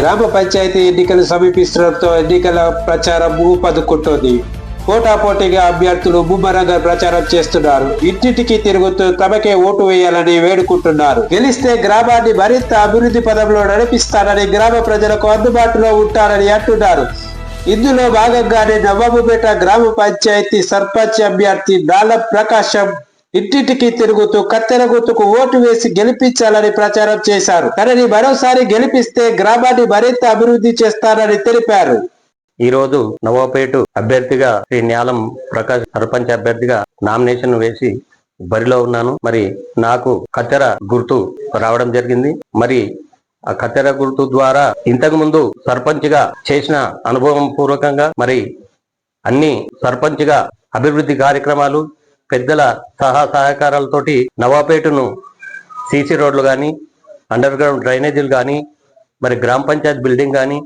గ్రామ పంచాయతీ ఎన్నికలు సమీపిస్తుండటంతో ఎన్నికల ప్రచారం ఊపదుకుంటోంది. పోటాపోటీగా అభ్యర్థులు ముమ్మరంగా ప్రచారం చేస్తున్నారు. ఇంటింటికి తిరుగుతూ తమకే ఓటు వేయాలని వేడుకుంటున్నారు. గెలిస్తే గ్రామాన్ని మరింత అభివృద్ధి పదంలో నడిపిస్తానని గ్రామ ప్రజలకు అందుబాటులో ఉంటారని అంటున్నారు. ఇందులో భాగంగానే నవాబుపేట గ్రామ పంచాయతీ సర్పంచ్ అభ్యర్థి నాల ప్రకాశం ఇట్టిటికి తిరుగుతూ కత్తెర గుర్తుకు ఓటు వేసి గెలిపించాలని ప్రచారం చేశారు. తనని మరోసారి గెలిపిస్తే గ్రామాన్ని మరింత అభివృద్ధి చేస్తారని తెలిపారు. ఈ రోజు నవాపేట అభ్యర్థిగా శ్రీ న్యాలం ప్రకాష్ సర్పంచ్ అభ్యర్థిగా నామినేషన్ వేసి బరిలో ఉన్నాను. మరి నాకు కత్తెర గుర్తు రావడం జరిగింది. మరి ఆ కత్తెర గుర్తు ద్వారా ఇంతకు ముందు సర్పంచ్గా చేసిన అనుభవం పూర్వకంగా మరి అన్ని సర్పంచ్గా అభివృద్ధి కార్యక్రమాలు పెద్దల సహా సహకారాలతోటి నవాపేటను సీసీ రోడ్లు కానీ అండర్ గ్రౌండ్ డ్రైనేజీలు కానీ మరి గ్రామ పంచాయత్ బిల్డింగ్ కానీ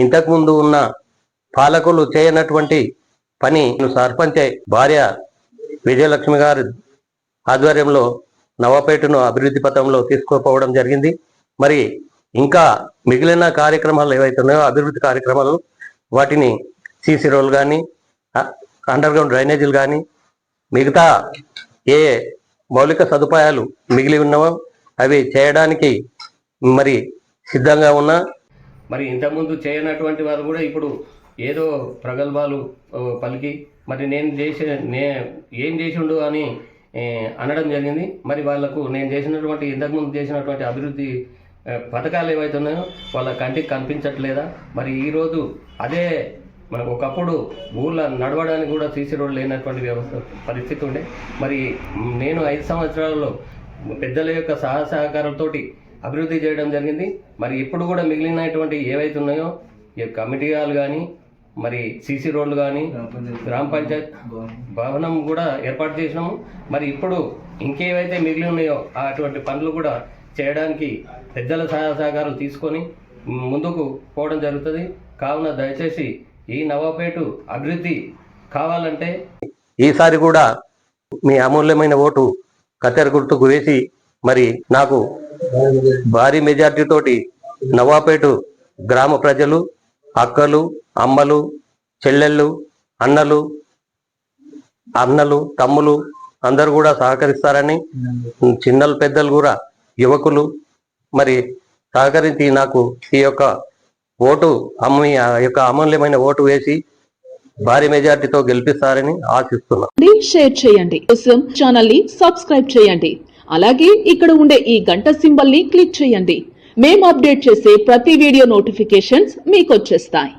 ఇంతకుముందు ఉన్న పాలకులు చేయనటువంటి పని సర్పంచ్ భార్య విజయలక్ష్మి గారి ఆధ్వర్యంలో నవాపేటను అభివృద్ధి పథంలో తీసుకుపోవడం జరిగింది. మరి ఇంకా మిగిలిన కార్యక్రమాలు ఏవైతే ఉన్నాయో అభివృద్ధి కార్యక్రమాలు వాటిని సీసీ రోడ్లు కానీ అండర్ గ్రౌండ్ డ్రైనేజీలు కానీ మిగతా ఏ మౌలిక సదుపాయాలు మిగిలి ఉన్నావో అవి చేయడానికి మరి సిద్ధంగా ఉన్నా. మరి ఇంతకుముందు చేయనటువంటి వారు కూడా ఇప్పుడు ఏదో ప్రగల్భాలు పలికి మరి నేను చేసే నే ఏం చేసిండు అని అనడం జరిగింది. మరి వాళ్ళకు నేను చేసినటువంటి ఇంతకుముందు చేసినటువంటి అభివృద్ధి పథకాలు ఏవైతే ఉన్నాయో వాళ్ళ కంటికి కనిపించట్లేదా? మరి ఈరోజు అదే మనకు ఒకప్పుడు ఊళ్ళో నడవడానికి కూడా సీసీ రోడ్లు లేనటువంటి వ్యవస్థ పరిస్థితి ఉండే. మరి నేను ఐదు సంవత్సరాలలో పెద్దల యొక్క సహా సహకారంతోటి అభివృద్ధి చేయడం జరిగింది. మరి ఇప్పుడు కూడా మిగిలినటువంటి ఏవైతే ఉన్నాయో ఈ కమిటీ హాల్ కానీ మరి సీసీ రోడ్లు కానీ గ్రామ పంచాయత్ భవనం. కూడా ఏర్పాటు చేసినాము. మరి ఇప్పుడు ఇంకేవైతే మిగిలి ఉన్నాయో అటువంటి పనులు కూడా చేయడానికి పెద్దల సహాయ సహకారం తీసుకొని ముందుకు పోవడం జరుగుతుంది. కావున దయచేసి ఈ నవాపేటు అభివృద్ధి కావాలంటే ఈసారి కూడా మీ అమూల్యమైన ఓటు కత్తెర గుర్తుకు వేసి మరి నాకు భారీ మెజార్టీ తోటి నవాపేటు గ్రామ ప్రజలు అక్కలు అమ్మలు చెల్లెళ్ళు అన్నలు అన్నలు తమ్ములు అందరూ కూడా సహకరిస్తారని చిన్నలు పెద్దలు కూడా యువకులు మరి సహకరించి నాకు ఈ యొక్క ఓటు అమ్మి యొక్క అమూల్యమైన ఓటు వేసి భారీ మెజార్టీతో గెలిపిస్తారని ఆశిస్తున్నాను షేర్ చేయండి. కోసం ఛానల్ని సబ్స్క్రైబ్ చేయండి. అలాగే ఇక్కడ ఉండే ఈ గంట సింబల్ని క్లిక్ చేయండి. మేము అప్డేట్ చేసే ప్రతి వీడియో నోటిఫికేషన్స్ మీకు వచ్చేస్తాయి.